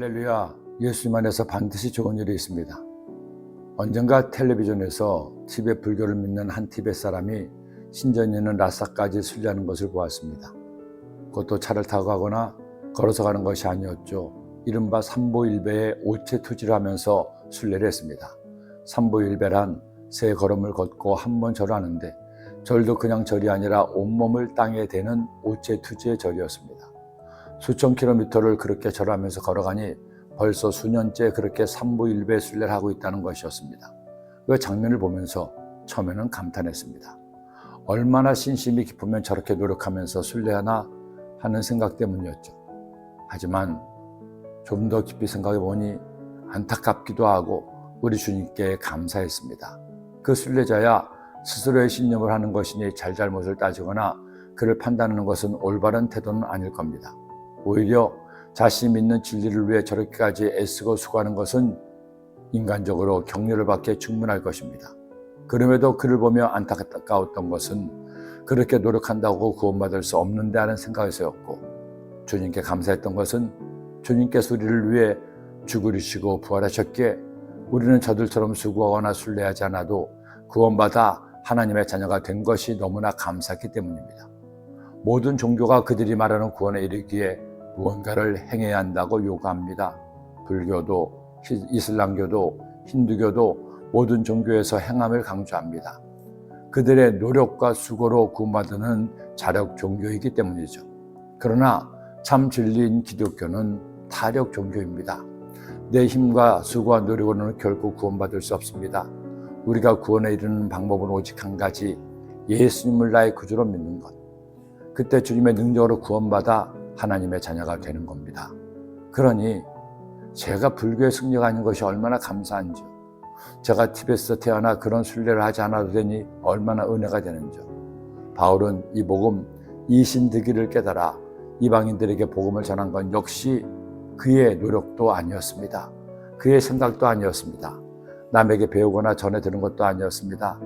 할렐루야, 예수님 안에서 반드시 좋은 일이 있습니다. 언젠가 텔레비전에서 티베 불교를 믿는 한 티베 사람이 신전에 있는 라사까지 순례하는 것을 보았습니다. 그것도 차를 타고 가거나 걸어서 가는 것이 아니었죠. 이른바 삼보일배의 오체 투지를 하면서 순례를 했습니다. 삼보일배란 세 걸음을 걷고 한 번 절하는데 절도 그냥 절이 아니라 온몸을 땅에 대는 오체 투지의 절이었습니다. 수천 킬로미터를 그렇게 절하면서 걸어가니 벌써 수년째 그렇게 삼보일배 순례를 하고 있다는 것이었습니다. 그 장면을 보면서 처음에는 감탄했습니다. 얼마나 신심이 깊으면 저렇게 노력하면서 순례하나 하는 생각 때문이었죠. 하지만 좀 더 깊이 생각해 보니 안타깝기도 하고 우리 주님께 감사했습니다. 그 순례자야 스스로의 신념을 하는 것이니 잘잘못을 따지거나 그를 판단하는 것은 올바른 태도는 아닐 겁니다. 오히려 자신이 믿는 진리를 위해 저렇게까지 애쓰고 수고하는 것은 인간적으로 격려를 받기에 충분할 것입니다. 그럼에도 그를 보며 안타까웠던 것은 그렇게 노력한다고 구원받을 수 없는데 하는 생각에서였고 주님께 감사했던 것은 주님께서 우리를 위해 죽으시고 부활하셨기에 우리는 저들처럼 수고하거나 순례하지 않아도 구원받아 하나님의 자녀가 된 것이 너무나 감사했기 때문입니다. 모든 종교가 그들이 말하는 구원에 이르기에 무언가를 행해야 한다고 요구합니다. 불교도, 이슬람교도, 힌두교도 모든 종교에서 행함을 강조합니다. 그들의 노력과 수고로 구원받는 자력 종교이기 때문이죠. 그러나 참 진리인 기독교는 타력 종교입니다. 내 힘과 수고와 노력으로는 결코 구원받을 수 없습니다. 우리가 구원에 이르는 방법은 오직 한 가지, 예수님을 나의 구주로 믿는 것. 그때 주님의 능력으로 구원받아 하나님의 자녀가 되는 겁니다. 그러니 제가 불교의 승려가 아닌 것이 얼마나 감사한지요. 제가 티베트에서 태어나 그런 순례를 하지 않아도 되니 얼마나 은혜가 되는지요. 바울은 이 복음 이신득기를 깨달아 이방인들에게 복음을 전한 건 역시 그의 노력도 아니었습니다. 그의 생각도 아니었습니다. 남에게 배우거나 전해 들은 것도 아니었습니다.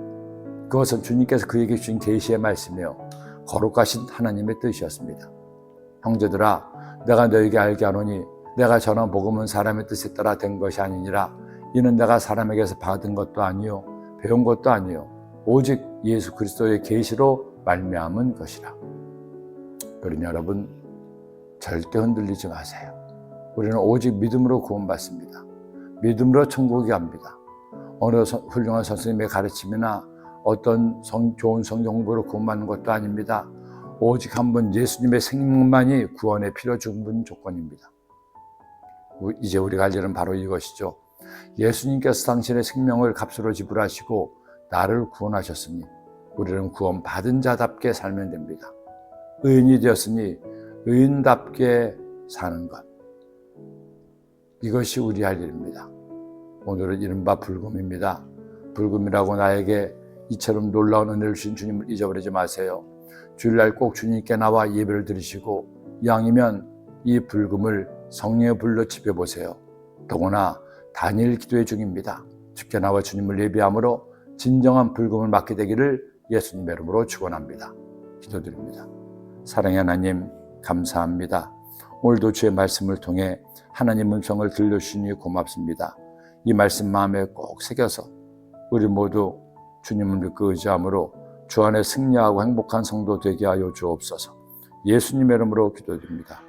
그것은 주님께서 그에게 주신 계시의 말씀이요 거룩하신 하나님의 뜻이었습니다. 형제들아 내가 너에게 알게 하노니 내가 전한 복음은 사람의 뜻에 따라 된 것이 아니니라 이는 내가 사람에게서 받은 것도 아니요 배운 것도 아니요 오직 예수 그리스도의 계시로 말미암은 것이라. 그러니 여러분 절대 흔들리지 마세요. 우리는 오직 믿음으로 구원받습니다. 믿음으로 천국에 갑니다. 어느 훌륭한 선생님의 가르침이나 어떤 성, 좋은 성경 공부로 구원받는 것도 아닙니다. 오직 한번 예수님의 생명만이 구원의 필요 충분 조건입니다. 이제 우리가 할 일은 바로 이것이죠. 예수님께서 당신의 생명을 값으로 지불하시고 나를 구원하셨으니 우리는 구원받은 자답게 살면 됩니다. 의인이 되었으니 의인답게 사는 것. 이것이 우리 할 일입니다. 오늘은 이른바 불금입니다. 불금이라고 나에게 이처럼 놀라운 은혜를 주신 주님을 잊어버리지 마세요. 주일날 꼭 주님께 나와 예배를 드리시고 이왕이면 이 불금을 성령의 불로 지펴보세요. 더구나 단일 기도의 중입니다. 주께 나와 주님을 예배함으로 진정한 불금을 맞게 되기를 예수님의 이름으로 축원합니다. 기도드립니다. 사랑의 하나님 감사합니다. 오늘도 주의 말씀을 통해 하나님 음성을 들려주시니 고맙습니다. 이 말씀 마음에 꼭 새겨서 우리 모두 주님을 믿고 의지함으로 주 안에 승리하고 행복한 성도 되게 하여 주옵소서. 예수님의 이름으로 기도드립니다.